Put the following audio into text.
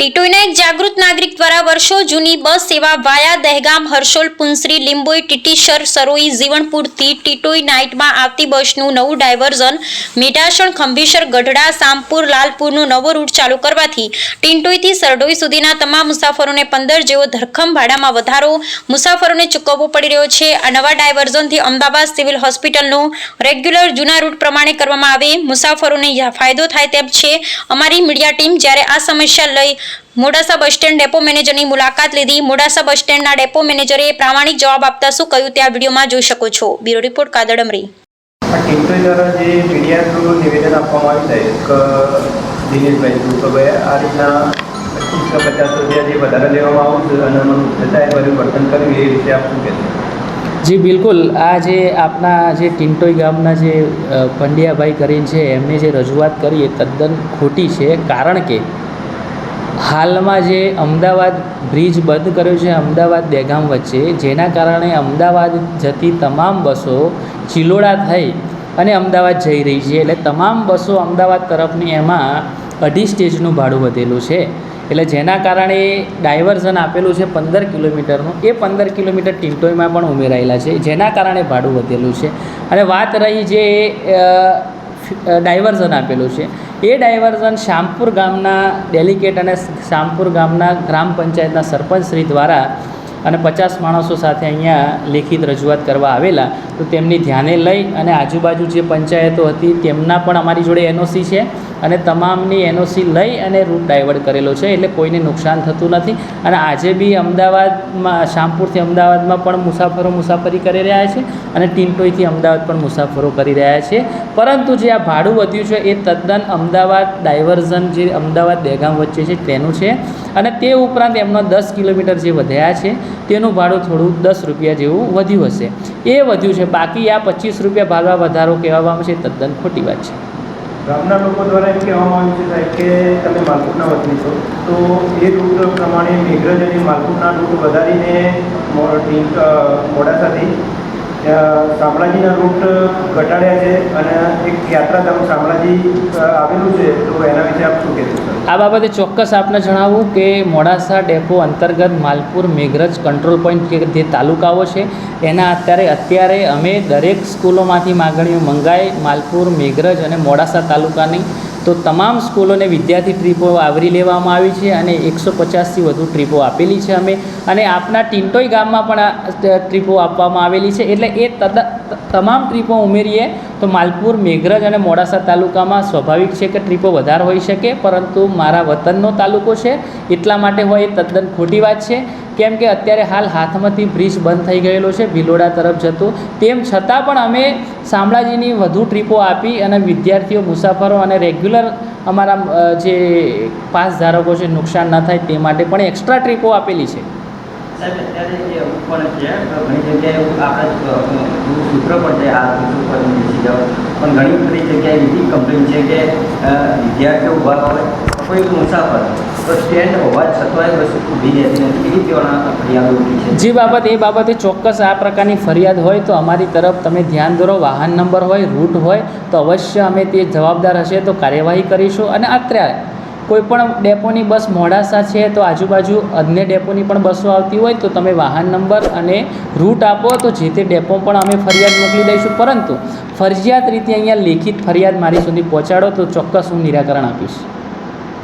ટીટોઈના એક જાગૃત નાગરિક દ્વારા વર્ષો જૂની બસ સેવા વાયા દહેગામ હર્ષોલ પુંસરી લીંબોઈ ટીટીશર સરોઈ જીવણપુરથી ટીટોઈ નાઇટમાં આવતી બસનું નવું ડાયવર્ઝન મીઠાસણ ખંભીસર, ગઢડા, સામપુર, લાલપુરનો નવો રૂટ ચાલુ કરવાથી ટીંટોઈથી સરડોઈ સુધીના તમામ મુસાફરોને પંદર જેવો ધરખમ ભાડામાં વધારો મુસાફરોને ચૂકવવો પડી રહ્યો છે. આ નવા ડાયવર્ઝનથી અમદાવાદ સિવિલ હોસ્પિટલનો રેગ્યુલર જૂના રૂટ પ્રમાણે કરવામાં આવે. મુસાફરોને ફાયદો થાય તેમ છે. અમારી મીડિયા ટીમ જ્યારે આ સમસ્યા લઈ મોડાસા બસ સ્ટેન્ડ ડેપો મેનેજરની મુલાકાત લીધી. મોડાસા બસ સ્ટેન્ડના ડેપો મેનેજરે પ્રામાણિક જવાબ આપતા શું કહ્યું તે આ વિડીયોમાં જોઈ શકો છો. બ્યુરો રિપોર્ટ અમરી દ્વારા જે મીડિયા થ્રુ નિવેદન આપવામાં આવ્યું છે એક દિનેશભાઈ થ્રુ ભાઈ આ રીતના પચાસ રૂપિયા જે વધારે લેવામાં આવશે અને મને જતા એ બધું વર્તન કર્યું એ વિશે આપ શું જી બિલકુલ. આ જે આપના જે ટિન્ટોઈ ગામના જે પંડ્યાભાઈ કરીને છે એમને જે રજૂઆત કરી એ તદ્દન ખોટી છે. કારણ કે હાલમાં જે અમદાવાદ બ્રિજ બંધ કર્યો છે, અમદાવાદ દહેગામ વચ્ચે, જેના કારણે અમદાવાદ જતી તમામ બસો ચિલોડા થઈ અને અમદાવાદ જઈ રહી છે. એટલે તમામ બસો અમદાવાદ તરફની એમાં અઢી સ્ટેજનું ભાડું વધેલું છે. એટલે જેના કારણે ડાયવર્ઝન આપેલું છે પંદર કિલોમીટરનું. એ પંદર કિલોમીટર ટિન્ટોઈમાં પણ ઉમેરાયેલા છે. જેના કારણે ભાડું વધેલું છે. અને વાત રહી જે ડાયવર્ઝન આપેલું છે. એ ડાયવર્ઝન શામપુર ગામના ડેલિકેટ અને શામપુર ગામના ગ્રામ પંચાયતના સરપંચશ્રી દ્વારા અને પચાસ માણસો સાથે અહીંયા લેખિત રજૂઆત કરવા આવેલા. તો તેમની ધ્યાને લઈ અને આજુબાજુ જે પંચાયતો હતી તેમના પણ અમારી જોડે એનઓસી છે. અને તમામની એનઓસી લઈ અને રૂટ ડાયવર્ટ કરેલો છે, એટલે કોઈને નુકસાન થતું નથી. અને આજે બી અમદાવાદમાં, શામપુરથી અમદાવાદમાં પણ મુસાફરો મુસાફરી કરી રહ્યા છે અને ટિન્ટોઈથી અમદાવાદ પણ મુસાફરો કરી રહ્યા છે. પરંતુ જે આ ભાડું વધ્યું છે, એ તદ્દન અમદાવાદ ડાયવર્ઝન જે અમદાવાદ દહેગામ વચ્ચે છે, તેનું છે. અને તે ઉપરાંત એમનો દસ કિલોમીટર જે વધ્યા છે, તેનું ભાડું થોડું દસ રૂપિયા જેવું વધ્યું હશે. એ વધ્યું છે. બાકી આ પચીસ રૂપિયા ભાડવા વધારો કહેવામાં આવે છે તદ્દન ખોટી વાત છે. ગામના લોકો દ્વારા એમ કહેવામાં આવ્યું છે સાહેબ કે તમે માલપુરના વતની છો, તો એ રૂટ પ્રમાણે મેઘરજ અને માલપુરના રૂટ વધારીને મોડાસાથી શામળાજીના રૂટ ઘટાડ્યા છે અને એક યાત્રાધામ શામળાજી આવેલું છે, તો એના વિશે આપ શું કહેશો આ બાબતે ચોક્કસ આપને જણાવું કે મોડાસા ડેપો અંતર્ગત માલપુર મેઘરજ કંટ્રોલ પોઈન્ટ કે જે તાલુકાઓ છે, એના અત્યારે અત્યારે અમે દરેક સ્કૂલોમાંથી માગણીઓ મંગાઈ માલપુર, મેઘરજ અને મોડાસા તાલુકાની તો તમામ સ્કૂલોને વિદ્યાર્થી ટ્રીપો આવરી લેવામાં આવી છે અને એકસો પચાસથી વધુ ટ્રીપો આપેલી છે અમે. અને આપના ટિન્ટોઈ ગામમાં પણ આ ટ્રીપો આપવામાં આવેલી છે. એટલે એ તદ તમામ ટ્રીપો ઉમેરીએ તો માલપુર, મેઘરજ અને મોડાસા તાલુકામાં સ્વાભાવિક છે કે ટ્રીપો વધારે હોઈ શકે, પરંતુ મારા વતનનો તાલુકો છે. એટલા માટે હોય એ તદ્દન ખોટી વાત છે. કેમ કે અત્યારે હાલ હાથમાંથી બ્રિજ બંધ થઈ ગયેલો છે, ભિલોડા તરફ જતો. તેમ છતાં પણ અમે શામળાજીની વધુ ટ્રીપો આપી અને વિદ્યાર્થીઓ, મુસાફરો અને રેગ્યુલર અમારા જે પાસ ધારકો છે, નુકસાન ન થાય તે માટે પણ એક્સ્ટ્રા ટ્રીપો આપેલી છે. પણ ઘણી બધી જગ્યાએ એવી કમ્પ્લેન છે કે વિદ્યાર્થીઓ ઊભા હોય કોઈ મુસાફર જે બાબત, એ બાબતે ચોક્કસ આ પ્રકારની ફરિયાદ હોય તો અમારી તરફ તમે ધ્યાન દોરો. વાહન નંબર હોય, રૂટ હોય, તો અવશ્ય અમે તે જવાબદાર હશે તો કાર્યવાહી કરીશું. અને અત્યારે કોઈપણ ડેપોની બસ મોડાસા છે તો આજુબાજુ અન્ય ડેપોની પણ બસો આવતી હોય તો તમે વાહન નંબર અને રૂટ આપો તો જે તે ડેપો પણ અમે ફરિયાદ મોકલી દઈશું. પરંતુ ફરજિયાત રીતે અહીંયા લેખિત ફરિયાદ મારી સુધી પહોંચાડો તો ચોક્કસ હું નિરાકરણ આપીશ.